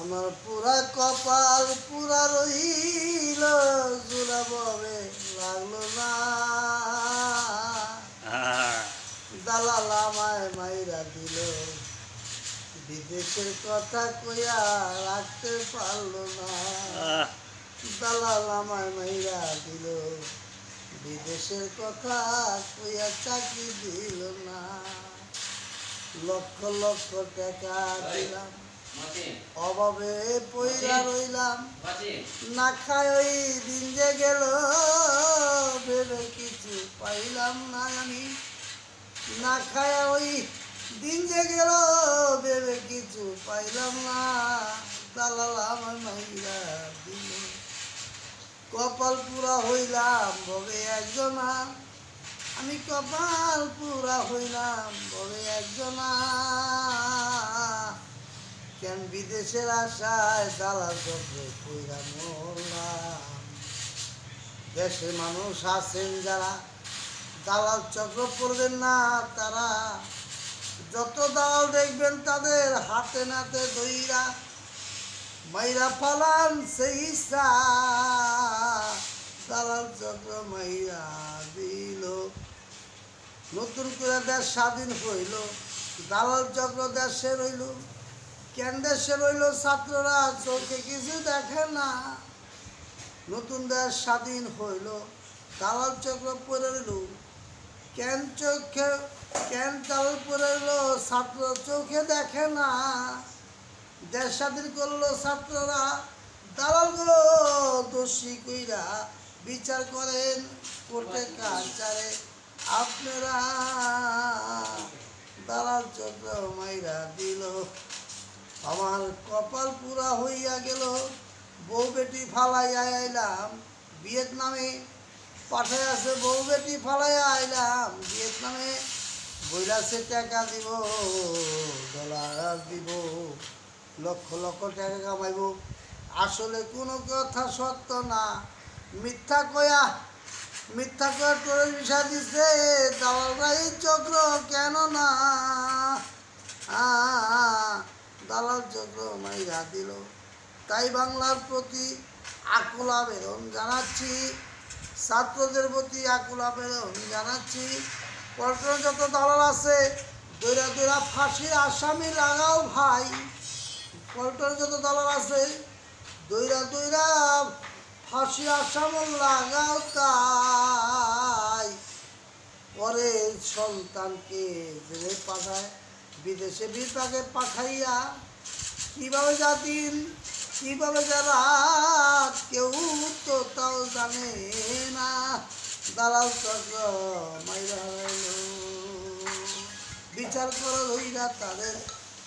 আমার পুরা কপাল পুরা রইল জোড়া ববে লাগল না। দালাল আমায় মাইরা দিল বিদেশের কথা কইয়া রাখতে পারল না। দালাল আমায় মাইরা দিল বিদেশের কথা কইয়া চাকরি দিল না। লক্ষ লক্ষ টাকা দিলাম। অভাবে পইরা রইলাম। না খায় ওই দিন যে গেল ভেবে কিছু পাইলাম না আমি। না খায় ওই দিন যে গেল ভেবে কিছু পাইলাম না। দালাল আমার মাইরা দিল। কপাল পুরা হইলাম ভবে একজনা। আমি কপাল পুরা হইলাম বলে একজনা। কেন বিদেশের আশায় দালাল চক্রে কইরা মরলাম? দেশের মানুষ আছেন যারা, দালাল চক্র পড়বেন না তারা। যত দালাল দেখবেন তাদের হাতে নাতে দইরা, মাইরা পালান সেই নতুন করে দেশ স্বাধীন হইল, দালাল চক্র দেশে রইল। কেন দেশে রইল ছাত্ররা? চোখে কিছু দেখে না। নতুন দেশ স্বাধীন হইল, দালাল চক্র পরে রইল। কেন চোখে, কেন দালাল পরে রইল? ছাত্র চোখে দেখে না। দেশ স্বাধীন করল ছাত্ররা, দালালগুলো দোষী কইরা বিচার করেন কোর্টে কাচারে আপনারা দালাল চক্র মাইরা দিল। আমার কপাল পুরা হইয়া গেল। বউ বেটি ফালাইয়া আইলাম। ভিয়েতনামে পাঠায় আছে বউ বেটি ফালাইয়া আইলাম। ভিয়েতনামে বইরাছে টাকা দিব, ডলার দিব, লক্ষ লক্ষ টাকা কামাইব। আসলে কোনো কথা সত্য না। মিথ্যা কয়া মিথ্যা কয়া তোর বিষা দিছে দালালরা এই চক্র, কেন না? দালাল চক্র মাইরা দিল। তাই বাংলার প্রতি আকুল আবেদন জানাচ্ছি, ছাত্রদের প্রতি আকুল আবেদন জানাচ্ছি। পল্টনে যত দালাল আছে, দৈরা দৈরা ফাঁসির আসামি লাগাও ভাই। পল্টনে যত দালাল আছে, দৈরা দৈরা ফাঁসি আসাম লাগাও তাই পরে সন্তানকে জেলে পাঠায়, বিদেশে বিপাকে পাঠাইয়া। কীভাবে দিন কীভাবে যা রাত, কেউ তো তাও জানে না। দালাল চক্র মাইরা বিচার করো ধইরা তাদের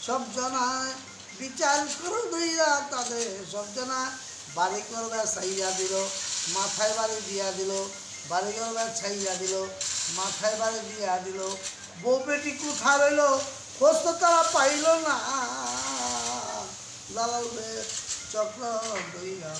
সব জনায়, বিচার করো ধইরা তাদের সব জনা বাড়ি করবে, ছাইয়া দিল। মাথায় বাড়ি দিয়া দিল বাড়ি করবে, ছাইয়া দিল। মাথায় বাড়ি দিয়া দিল। বউ বেটি কোথা রইল? তো তারা পাইল না। লালাল চক্র দইয়া